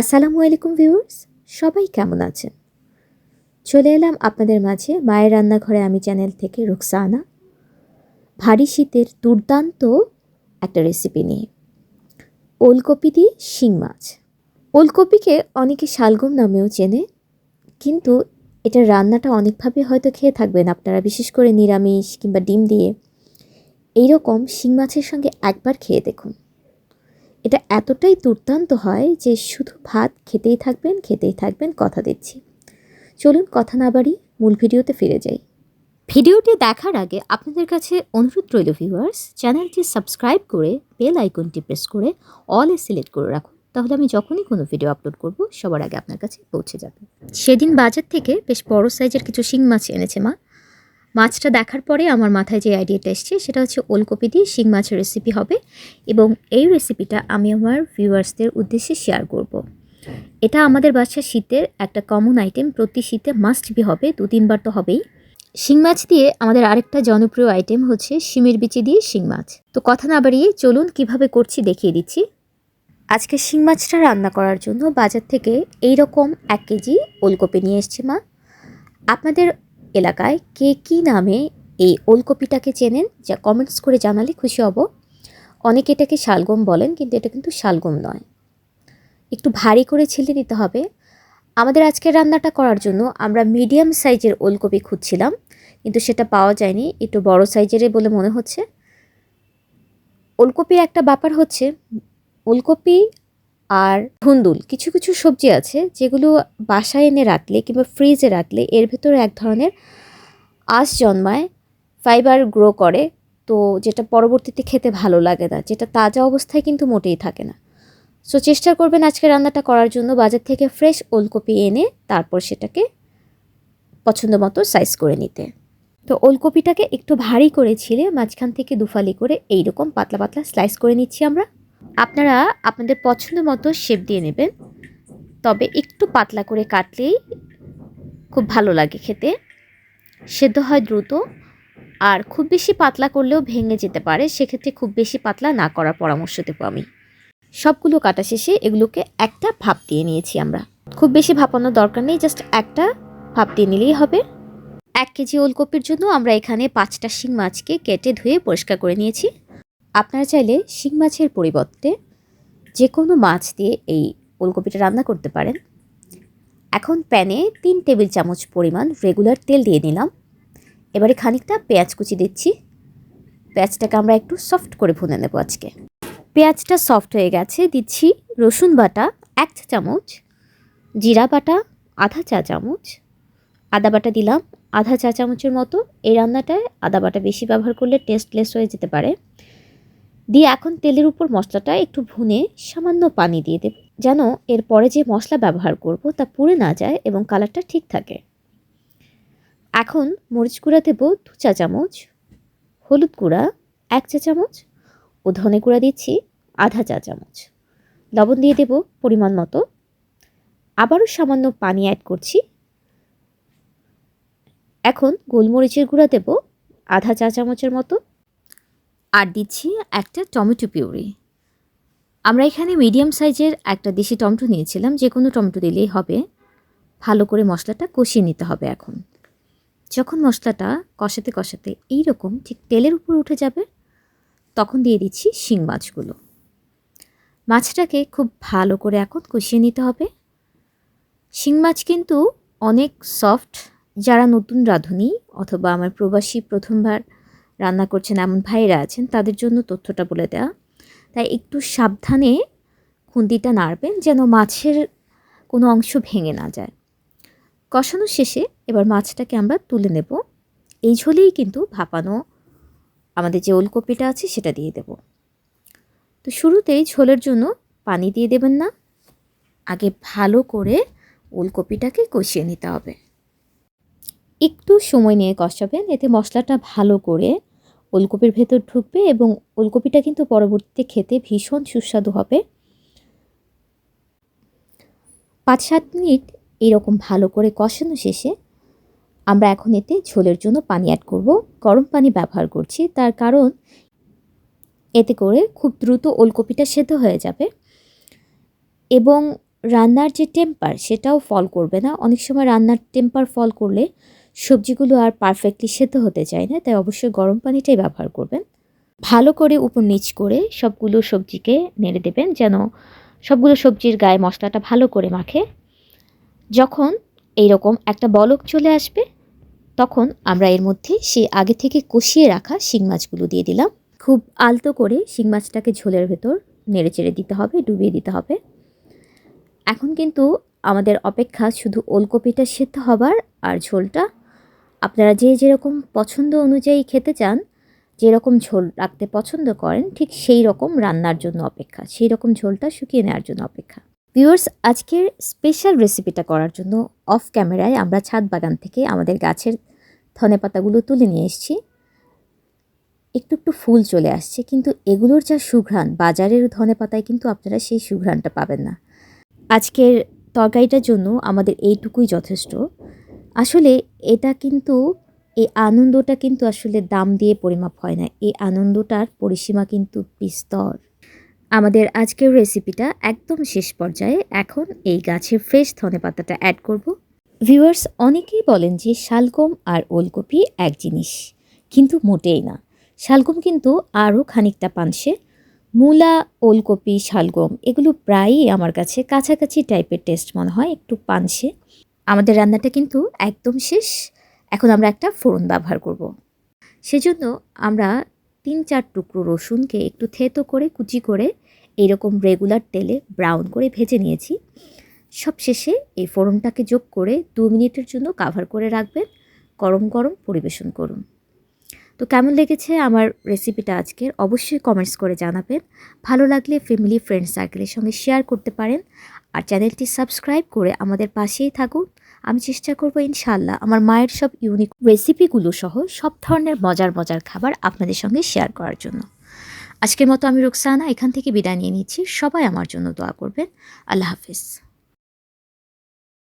আসসালামু আলাইকুম ভিউয়ার্স, সবাই কেমন আছেন? চলে এলাম আপনাদের মাঝে মায়ের রান্নাঘরে আমি চ্যানেল থেকে রুকসানা। ভারী শীতের দুর্দান্ত একটা রেসিপি নিয়ে। ওলকপি দিয়ে শিং মাছ। ওলকপিকে অনেকে শালগম নামেও চেনে, কিন্তু এটার রান্নাটা অনেকভাবে হয়তো খেয়ে থাকবেন আপনারা, বিশেষ করে নিরামিষ কিংবা ডিম দিয়ে। এইরকম শিং মাছের সঙ্গে একবার খেয়ে দেখুন। এটা এতটাই দুর্দান্ত হয় যে শুধু ভাত খেতেই থাকবেন খেতেই থাকবেন কথা দিচ্ছি। চলুন কথা না বাড়ি মূল ভিডিওতে ফিরে যাই। ভিডিওটি দেখার আগে আপনাদের কাছে অনুরোধ রইল ভিউয়ার্স চ্যানেলটি সাবস্ক্রাইব করে বেল আইকনটি প্রেস করে অল এ সিলেক্ট করে রাখুন। তাহলে আমি যখনই কোনো ভিডিও আপলোড করব সবার আগে আপনার কাছে পৌঁছে যাবে। সেদিন বাজার থেকে বেশ বড় সাইজের কিছু শিং মাছ এনেছে মা। মাছটা দেখার পরে আমার মাথায় যে আইডিয়াটা এসছে, সেটা হচ্ছে ওলকপি দিয়ে শিং মাছের রেসিপি হবে এবং এই রেসিপিটা আমি আমার ভিউয়ার্সদের উদ্দেশ্যে শেয়ার করব। এটা আমাদের বাসার শীতের একটা কমন আইটেম প্রতি শীতে মাস্ট বি হবে দু তিনবার তো হবেই। শিং মাছ দিয়ে আমাদের আরেকটা জনপ্রিয় আইটেম হচ্ছে শিমের বিচি দিয়ে শিং মাছ। তো কথা না বাড়িয়ে চলুন কীভাবে করছি দেখিয়ে দিচ্ছি। আজকে শিং মাছটা রান্না করার জন্য বাজার থেকে এই রকম এক কেজি ওলকপি নিয়ে এসছে মা। আপনাদের এলাকায় কে কী নামে এই ওলকপিটাকে চেনেন, যা কমেন্টস করে জানালে খুশি হব। অনেকে এটাকে শালগম বলেন, কিন্তু এটা কিন্তু শালগম নয়। একটু ভারী করে ছিলে নিতে হবে। আমাদের আজকের রান্নাটা করার জন্য আমরা মিডিয়াম সাইজের ওলকপি খুঁজছিলাম, কিন্তু সেটা পাওয়া যায়নি। একটু বড় সাইজেরই বলে মনে হচ্ছে। ওলকপির একটা ব্যাপার হচ্ছে, ওলকপি আর ধুন্দুল, কিছু কিছু সবজি আছে যেগুলো বাসায় এনে রাখলে কিংবা ফ্রিজে রাখলে এর ভেতরে এক ধরনের আঁশ জন্মায় ফাইবার গ্রো করে, তো যেটা পরবর্তীতে খেতে ভালো লাগে না, যেটা তাজা অবস্থায় কিন্তু মোটেই থাকে না। সো চেষ্টা করবেন আজকে রান্নাটা করার জন্য বাজার থেকে ফ্রেশ ওলকপি এনে তারপর সেটাকে পছন্দ মতো সাইজ করে নিতে। তো ওলকপিটাকে একটু ভারী করে ছিলে, মাঝখান থেকে দুফালি করে এইরকম পাতলা পাতলা স্লাইস করে নিচ্ছি আমরা। আপনারা আপনাদের পছন্দ মতো শেপ দিয়ে নেবেন। তবে একটু পাতলা করে কাটলেই খুব ভালো লাগে খেতে। সেদ্ধ হয় দ্রুত আর খুব বেশি পাতলা করলেও ভেঙে যেতে পারে। সেক্ষেত্রে খুব বেশি পাতলা না করার পরামর্শ দেবো আমি। সবগুলো কাটা শেষে এগুলোকে একটা ভাপ দিয়ে নিয়েছি আমরা। খুব বেশি ভাপানোর দরকার নেই জাস্ট একটা ভাপ দিয়ে নিলেই হবে। এক কেজি ওলকপির জন্য আমরা এখানে পাঁচটা শিং মাছকে কেটে ধুয়ে পরিষ্কার করে নিয়েছি। আপনারা চাইলে শিং মাছের পরিবর্তে যে কোনো মাছ দিয়ে এই ওলকপিটা রান্না করতে পারেন। এখন প্যানে তিন টেবিল চামচ পরিমাণ রেগুলার তেল দিয়ে নিলাম। এবারে খানিকটা পেঁয়াজ কুচি দিচ্ছি। পেঁয়াজটাকে আমরা একটু সফট করে ভুনে নেব আজকে। পেঁয়াজটা সফট হয়ে গেছে, দিচ্ছি রসুন বাটা এক চা চামচ, জিরা বাটা আধা চা চামচ, আদা বাটা দিলাম আধা চা চামচের মতো। এই রান্নাটায় আদা বাটা বেশি ব্যবহার করলে টেস্টলেস হয়ে যেতে পারে। দিয়ে এখন তেলের উপর মশলাটা একটু ভুনে সামান্য পানি দিয়ে দেব, যেন এরপরে যে মশলা ব্যবহার করব তা পুড়ে না যায় এবং কালারটা ঠিক থাকে। এখন মরিচ গুঁড়া দেবো দু চা চামচ, হলুদ গুঁড়া এক চা চামচ ও ধনে গুঁড়া দিচ্ছি আধা চা চামচ। লবণ দিয়ে দেব পরিমাণ মতো। আবারও সামান্য পানি অ্যাড করছি। এখন গোলমরিচের গুঁড়া দেব আধা চা চামচের মতো। আর দিচ্ছি একটা টমেটো পিউরি। আমরা এখানে মিডিয়াম সাইজের একটা দেশি টমেটো নিয়েছিলাম, যে কোনো টমেটো দিলেই হবে। ভালো করে মশলাটা কষিয়ে নিতে হবে এখন। যখন মশলাটা কষাতে কষাতে এই রকম ঠিক তেলের উপর উঠে যাবে, তখন দিয়ে দিচ্ছি শিং মাছগুলো। মাছটাকে খুব ভালো করে এখন কষিয়ে নিতে হবে। শিং মাছ কিন্তু অনেক সফট। যারা নতুন রাঁধুনি অথবা আমার প্রবাসী প্রথমবার রান্না করছেন এমন ভাইরা আছেন, তাদের জন্য তথ্যটা বলে দেওয়া তাই একটু সাবধানে খুন্তিটা নাড়বেন যেন মাছের কোনো অংশ ভেঙে না যায়। কষানো শেষে এবার মাছটাকে আমরা তুলে নেব। এই ঝোলেই কিন্তু ভাপানো আমাদের যে ওলকপিটা আছে সেটা দিয়ে দেব। তো শুরুতেই ঝোলের জন্য পানি দিয়ে দেবেন না। আগে ভালো করে ওলকপিটাকে কষিয়ে নিতে হবে। একটু সময় নিয়ে কষাবেন, এতে মশলাটা ভালো করে ওলকপির ভেতর ঢুকবে এবং ওলকপিটা কিন্তু পরবর্তীতে খেতে ভীষণ সুস্বাদু হবে। পাঁচ সাত মিনিট এরকম ভালো করে কষানো শেষে আমরা এখন এতে ঝোলের জন্য পানি অ্যাড করব। গরম পানি ব্যবহার করছি, তার কারণ এতে করে খুব দ্রুত ওলকপিটা সেদ্ধ হয়ে যাবে এবং রান্নার যে টেম্পার সেটাও ফল করবে না। অনেক সময় রান্নার টেম্পার ফল করলে সবজিগুলো আর পারফেক্টলি সেদ্ধ হতে চায় না, তাই অবশ্যই গরম পানিটাই ব্যবহার করবেন। ভালো করে উপর নিচ করে সবগুলো সবজিকে নেড়ে দেবেন, যেন সবগুলো সবজির গায়ে মশলাটা ভালো করে মাখে। যখন এইরকম একটা বলক চলে আসবে, তখন আমরা এর মধ্যে সে আগে থেকে কষিয়ে রাখা শিং মাছগুলো দিয়ে দিলাম। খুব আলতো করে শিং মাছটাকে ঝোলের ভেতর নেড়ে চেড়ে দিতে হবে, ডুবিয়ে দিতে হবে। এখন কিন্তু আমাদের অপেক্ষা শুধু ওলকপিটা সেদ্ধ হবার আর ঝোলটা আপনারা যে যেরকম পছন্দ অনুযায়ী খেতে চান, যেরকম ঝোল রাখতে পছন্দ করেন, ঠিক সেই রকম রান্নার জন্য অপেক্ষা, সেই রকম ঝোলটা শুকিয়ে নেওয়ার জন্য অপেক্ষা। ভিউয়ার্স, আজকের স্পেশাল রেসিপিটা করার জন্য অফ ক্যামেরায় আমরা ছাদ বাগান থেকে আমাদের গাছের ধনে পাতাগুলো তুলে নিয়ে এসেছি। একটু একটু ফুল চলে আসছে, কিন্তু এগুলোর যা সুঘ্রাণ, বাজারের ধনে পাতায় কিন্তু আপনারা সেই সুঘ্রাণটা পাবেন না। আজকের তরকারিটার জন্য আমাদের এইটুকুই যথেষ্ট। আসলে এটা কিন্তু, এই আনন্দটা কিন্তু আসলে দাম দিয়ে পরিমাপ হয় না। এই আনন্দটার পরিসীমা কিন্তু বিস্তর। আমাদের আজকের রেসিপিটা একদম শেষ পর্যায়ে। এখন এই গাছের ফ্রেশ ধনে পাতাটা অ্যাড করব। ভিউয়ার্স অনেকেই বলেন যে শালগম আর ওলকপি এক জিনিস, কিন্তু মোটেই না। শালগম কিন্তু আরও খানিকটা পানসে। মূলা, ওলকপি, শালগম, এগুলো প্রায়ই আমার কাছে কাছাকাছি টাইপের টেস্ট মনে হয় একটু পানসে। আমাদের রান্নাটা কিন্তু একদম শেষ। এখন আমরা একটা ফোড়ন ব্যবহার করব। সেজন্য আমরা তিন চার টুকরো রসুনকে একটু থেতো করে, কুচি করে এইরকম রেগুলার তেলে ব্রাউন করে ভেজে নিয়েছি। সবশেষে এই ফোড়নটাকে যোগ করে দু মিনিটের জন্য কাভার করে রাখবেন, গরম গরম পরিবেশন করুন। তো কেমন লেগেছে আমার রেসিপিটা আজকের? অবশ্যই কমেন্টস করে জানাবেন। ভালো লাগলে ফ্যামিলি ফ্রেন্ড সার্কেলের সঙ্গে শেয়ার করতে পারেন। আর চ্যানেলটি সাবস্ক্রাইব করে আমাদের পাশেই থাকুন। আমি চেষ্টা করব ইনশাল্লাহ আমার মায়ের সব ইউনিক রেসিপিগুলো সহ সব ধরনের মজার মজার খাবার আপনাদের সঙ্গে শেয়ার করার জন্য। আজকের মতো আমি রুকসানা এখান থেকে বিদায় নিয়ে নিচ্ছি। সবাই আমার জন্য দোয়া করবেন। আল্লাহ হাফিজ।